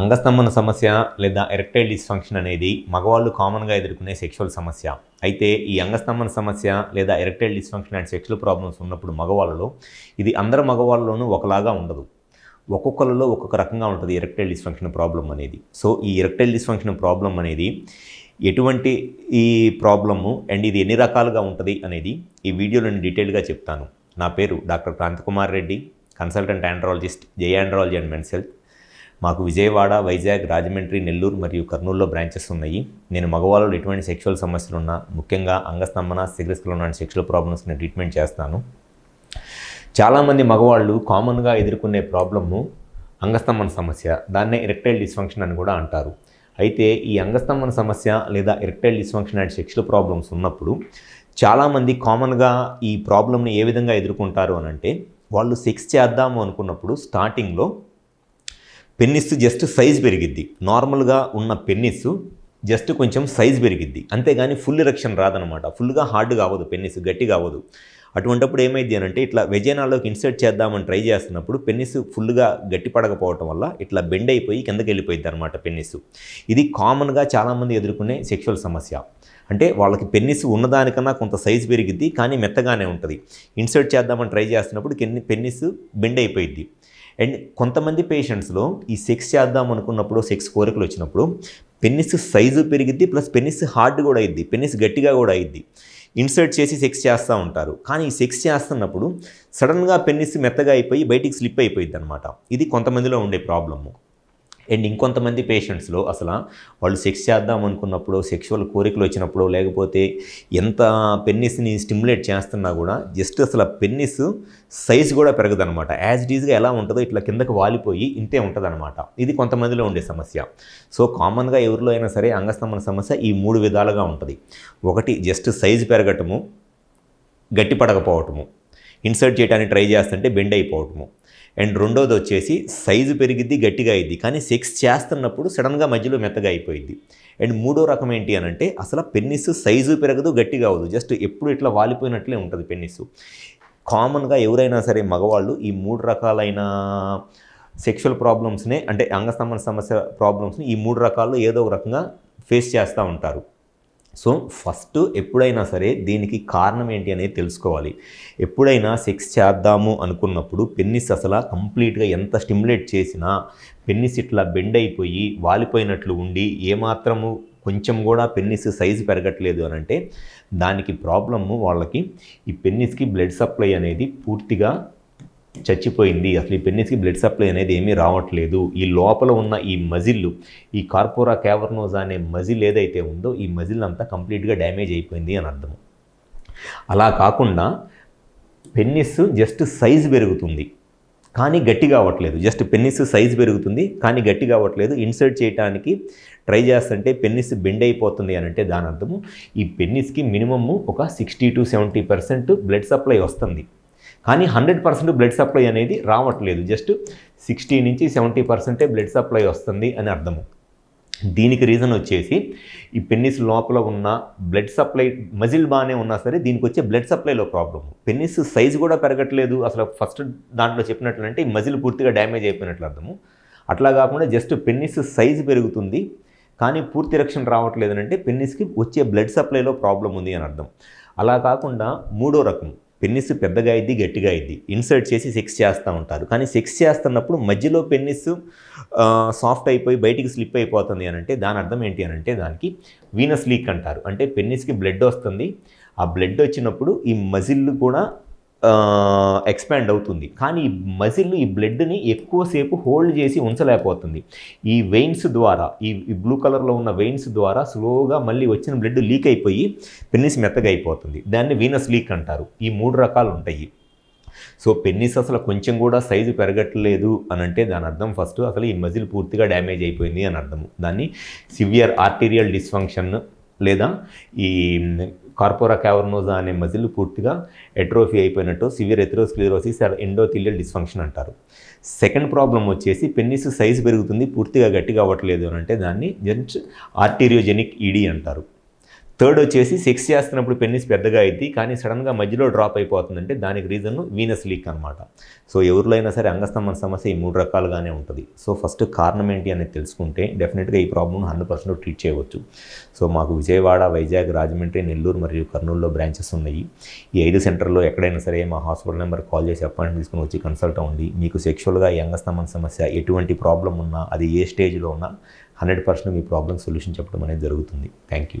అంగస్తంభన సమస్య లేదా erectile dysfunction అనేది మగవాళ్ళు కామన్గా ఎదుర్కొనే సెక్షువల్ సమస్య. అయితే ఈ అంగస్తంభన సమస్య లేదా erectile dysfunction and sexual problems ఉన్నప్పుడు మగవాళ్ళలో ఇది అందరు మగవాళ్ళలోనూ ఒకలాగా ఉండదు. ఒక్కొక్కరిలో ఒక్కొక్క రకంగా ఉంటుంది ఎరెక్టైల్ డిస్ఫంక్షన్ ప్రాబ్లం అనేది. సో ఈ ఎరెక్టైల్ డిస్ఫంక్షన్ ప్రాబ్లం అనేది ఎటువంటి ఈ ప్రాబ్లము అండ్ ఇది ఎన్ని రకాలుగా ఉంటుంది అనేది ఈ వీడియోలో నేను డీటెయిల్గా చెప్తాను. నా పేరు doctor Prantakumar Reddy consultant andrologist J andrology and men's health. మాకు విజయవాడ వైజాగ్ రాజమండ్రి నెల్లూరు మరియు కర్నూలులో బ్రాంచెస్ ఉన్నాయి. నేను మగవాళ్ళు ఎటువంటి సెక్షువల్ సమస్యలు ఉన్నా ముఖ్యంగా అంగస్తంభన సిగరెస్లో ఉన్న సెక్షువల్ ప్రాబ్లమ్స్ని ట్రీట్మెంట్ చేస్తాను. చాలామంది మగవాళ్ళు కామన్గా ఎదుర్కొనే ప్రాబ్లము అంగస్తంభన సమస్య దాన్నే ఎరెక్టైల్ డిస్ఫంక్షన్ అని కూడా అంటారు. అయితే ఈ అంగస్తంభన సమస్య లేదా erectile dysfunction and sexual problems ఉన్నప్పుడు చాలామంది కామన్గా ఈ ప్రాబ్లమ్ని ఏ విధంగా ఎదుర్కొంటారు అని అంటే వాళ్ళు సెక్స్ చేద్దాము అనుకున్నప్పుడు స్టార్టింగ్లో పెన్నిస్ జస్ట్ సైజ్ పెరిగిద్ది. నార్మల్గా ఉన్న పెన్నిస్ జస్ట్ కొంచెం సైజ్ పెరిగిద్ది. అంతేగాని ఫుల్ ఎరక్షన్ రాదనమాట. ఫుల్గా హార్డ్గా అవ్వదు పెన్నిస్ గట్టిగా అవ్వదు అటువంటప్పుడు ఏమైంది అని అంటే ఇట్లా వెజేనాలోకి ఇన్సర్ట్ చేద్దామని ట్రై చేస్తున్నప్పుడు పెన్నిస్ ఫుల్గా గట్టి పడకపోవటం వల్ల ఇట్లా బెండ్ అయిపోయి కిందకి వెళ్ళిపోయింది అనమాట పెన్నిస్ ఇది కామన్గా చాలామంది ఎదుర్కొనే సెక్షువల్ సమస్య. అంటే వాళ్ళకి పెన్నిస్ ఉన్నదానికన్నా కొంత సైజ్ పెరిగిద్ది కానీ మెత్తగానే ఉంటుంది. ఇన్సర్ట్ చేద్దామని ట్రై చేస్తున్నప్పుడు కెన్ని పెన్నిస్ బెండ్ అయిపోయింది అండ్ కొంతమంది పేషెంట్స్లో ఈ సెక్స్ చేద్దాం అనుకున్నప్పుడు సెక్స్ కోరికలు వచ్చినప్పుడు పెన్నిస్ సైజు పెరిగిద్ది ప్లస్ పెన్నిస్ హార్డ్ కూడా అయింది పెన్నిస్ గట్టిగా కూడా అయింది ఇన్సర్ట్ చేసి సెక్స్ చేస్తూ ఉంటారు. కానీ ఈ సెక్స్ చేస్తున్నప్పుడు సడన్గా పెన్నిస్ మెత్తగా అయిపోయి బయటికి స్లిప్ అయిపోయింది అనమాట ఇది కొంతమందిలో ఉండే ప్రాబ్లము. అండ్ ఇంకొంతమంది పేషెంట్స్లో అసలు వాళ్ళు సెక్స్ చేద్దాం అనుకున్నప్పుడు సెక్షువల్ కోరికలు వచ్చినప్పుడు లేకపోతే ఎంత పెన్నిస్ని స్టిమ్యులేట్ చేస్తున్నా కూడా జస్ట్ అసలు పెన్నిస్ సైజ్ కూడా పెరగదనమాట యాజ్ డీజ్గా ఎలా ఉంటుందో ఇట్లా కిందకి వాలిపోయి ఇంతే ఉంటుందన్నమాట. ఇది కొంతమందిలో ఉండే సమస్య. సో కామన్గా ఎవరిలో అయినా సరే అంగస్తంభన సమస్య ఈ మూడు విధాలుగా ఉంటుంది. ఒకటి జస్ట్ సైజు పెరగటము గట్టిపడకపోవటము. ఇన్సర్ట్ చేయడానికి ట్రై చేస్తుంటే బెండ్ అయిపోవటము. అండ్ రెండోది వచ్చేసి సైజు పెరిగిద్ది గట్టిగా అయింది కానీ సెక్స్ చేస్తున్నప్పుడు సడన్గా మధ్యలో మెత్తగా అయిపోయింది అండ్ మూడో రకం ఏంటి అని అంటే అసలు పెన్నిస్ సైజు పెరగదు గట్టిగా అవ్వదు. జస్ట్ ఎప్పుడు ఇట్లా వాలిపోయినట్లే ఉంటుంది పెన్నిస్. కామన్గా ఎవరైనా సరే మగవాళ్ళు ఈ మూడు రకాలైన సెక్షువల్ ప్రాబ్లమ్స్నే అంటే అంగస్తంభన సమస్య ప్రాబ్లమ్స్ని ఈ మూడు రకాల్లో ఏదో ఒక రకంగా ఫేస్ చేస్తూ ఉంటారు. సో ఫస్ట్ ఎప్పుడైనా సరే దీనికి కారణం ఏంటి అనేది తెలుసుకోవాలి. ఎప్పుడైనా సెక్స్ చేద్దాము అనుకున్నప్పుడు పెన్నిస్ అసలు కంప్లీట్గా ఎంత స్టిమ్యులేట్ చేసినా పెన్నిస్ ఇట్లా బెండ్ అయిపోయి వాలిపోయినట్లు ఉండి ఏమాత్రము కొంచెం కూడా పెన్నిస్ సైజు పెరగట్లేదు అని అంటే దానికి ప్రాబ్లము వాళ్ళకి ఈ పెన్నిస్కి బ్లడ్ సప్లై అనేది పూర్తిగా చచ్చిపోయింది. అసలు ఈ పెన్నిస్కి బ్లడ్ సప్లై అనేది ఏమీ రావట్లేదు. ఈ లోపల ఉన్న ఈ మజిల్ ఈ కార్పోరా క్యావర్నోజా అనే మజిల్ ఏదైతే ఉందో ఈ మజిల్ అంతా కంప్లీట్గా డ్యామేజ్ అయిపోయింది అని అర్థం. అలా కాకుండా పెన్నిస్ జస్ట్ సైజ్ పెరుగుతుంది. కానీ గట్టి కావట్లేదు. జస్ట్ పెన్నిస్ సైజ్ పెరుగుతుంది కానీ గట్టి కావట్లేదు. ఇన్సర్ట్ చేయడానికి ట్రై చేస్తుంటే పెన్నిస్ బెండ్ అయిపోతుంది అని అంటే దాని అర్థము ఈ పెన్నిస్కి మినిమమ్ ఒక sixty to seventy percent blood supply వస్తుంది. కానీ హండ్రెడ్ పర్సెంట్ బ్లడ్ సప్లై అనేది రావట్లేదు. జస్ట్ సిక్స్టీ నుంచి సెవెంటీ పర్సెంటే బ్లడ్ సప్లై వస్తుంది అని అర్థము దీనికి రీజన్ వచ్చేసి ఈ పెన్నిస్ లోపల ఉన్న బ్లడ్ సప్లై మజిల్ బాగానే ఉన్నా సరే దీనికి వచ్చే బ్లడ్ సప్లైలో ప్రాబ్లం పెన్నిస్ సైజ్ కూడా పెరగట్లేదు. అసలు ఫస్ట్ దాంట్లో చెప్పినట్లంటే ఈ మజిల్ పూర్తిగా డ్యామేజ్ అయిపోయినట్లు అర్థము అట్లా కాకుండా జస్ట్ పెన్నిస్ సైజ్ పెరుగుతుంది కానీ పూర్తి రక్షణ రావట్లేదు అంటే పెన్నిస్కి వచ్చే బ్లడ్ సప్లైలో ప్రాబ్లం ఉంది అని అర్థం. అలా కాకుండా మూడో రకం పెన్నిస్ పెద్దగా అయింది గట్టిగా అయింది ఇన్సర్ట్ చేసి సెక్స్ చేస్తూ ఉంటారు. కానీ సెక్స్ చేస్తున్నప్పుడు మధ్యలో పెన్నిస్ సాఫ్ట్ అయిపోయి బయటికి స్లిప్ అయిపోతుంది అని అంటే దాని అర్థం ఏంటి అని అంటే దానికి వీనస్ లీక్ అంటారు. అంటే పెన్నిస్కి బ్లడ్ వస్తుంది. ఆ బ్లడ్ వచ్చినప్పుడు ఈ మజిల్ కూడా ఎక్స్పాండ్ అవుతుంది. కానీ ఈ మజిల్ ఈ బ్లడ్ని ఎక్కువసేపు హోల్డ్ చేసి ఉంచలేకపోతుంది. ఈ వెయిన్స్ ద్వారా ఈ బ్లూ కలర్లో ఉన్న వెయిన్స్ ద్వారా స్లోగా మళ్ళీ వచ్చిన బ్లడ్ లీక్ అయిపోయి పెన్నిస్ మెత్తగా అయిపోతుంది. దాన్ని వీనస్ లీక్ అంటారు. ఈ మూడు రకాలు ఉంటాయి. సో పెన్నిస్ అసలు కొంచెం కూడా సైజు పెరగట్లేదు అని అంటే దాని అర్థం ఫస్ట్ అసలు ఈ మజిల్ పూర్తిగా డ్యామేజ్ అయిపోయింది అని అర్థం దాన్ని సివియర్ ఆర్టీరియల్ డిస్ఫంక్షన్ లేదా ఈ కార్పోరా క్యావర్నోజా అనే మజిల్ పూర్తిగా ఎట్రోఫీ అయిపోయినట్టు severe atherosclerosis or endothelial dysfunction అంటారు. సెకండ్ ప్రాబ్లం వచ్చేసి పెన్నిస్ సైజు పెరుగుతుంది పూర్తిగా గట్టిగా అవ్వట్లేదు అని అంటే దాన్ని జస్ట్ ఆర్టీరియోజెనిక్ ఈడీ అంటారు. థర్డ్ వచ్చేసి సెక్స్ చేస్తున్నప్పుడు పెన్నిస్ పెద్దగా అయింది కానీ సడన్గా మధ్యలో డ్రాప్ అయిపోతుందంటే దానికి రీజన్ వీనస్ లీక్ అనమాట సో ఎవరిలో అయినా సరే అంగస్తంభన సమస్య ఈ మూడు రకాలుగానే ఉంటుంది. సో ఫస్ట్ కారణం ఏంటి అనేది తెలుసుకుంటే డెఫినెట్గా ఈ ప్రాబ్లమ్ హండ్రెడ్ పర్సెంట్ ట్రీట్ చేయవచ్చు. సో మాకు విజయవాడ వైజాగ్ రాజమండ్రి నెల్లూరు మరియు కర్నూలులో బ్రాంచెస్ ఉన్నాయి. ఈ ఐదు సెంటర్లో ఎక్కడైనా సరే మా హాస్పిటల్ నెంబర్ కాల్ చేసి అపాయింట్మెంట్ తీసుకుని వచ్చి కన్సల్ట్ అవ్వండి. మీకు సెక్షువల్గా ఈ అంగస్తంభన సమస్య ఎటువంటి ప్రాబ్లం ఉన్నా అది ఏ స్టేజ్లో ఉన్నా హండ్రెడ్ పర్సెంట్ మీ ప్రాబ్లమ్ సొల్యూషన్ చెప్పడం అనేది జరుగుతుంది. Thank you.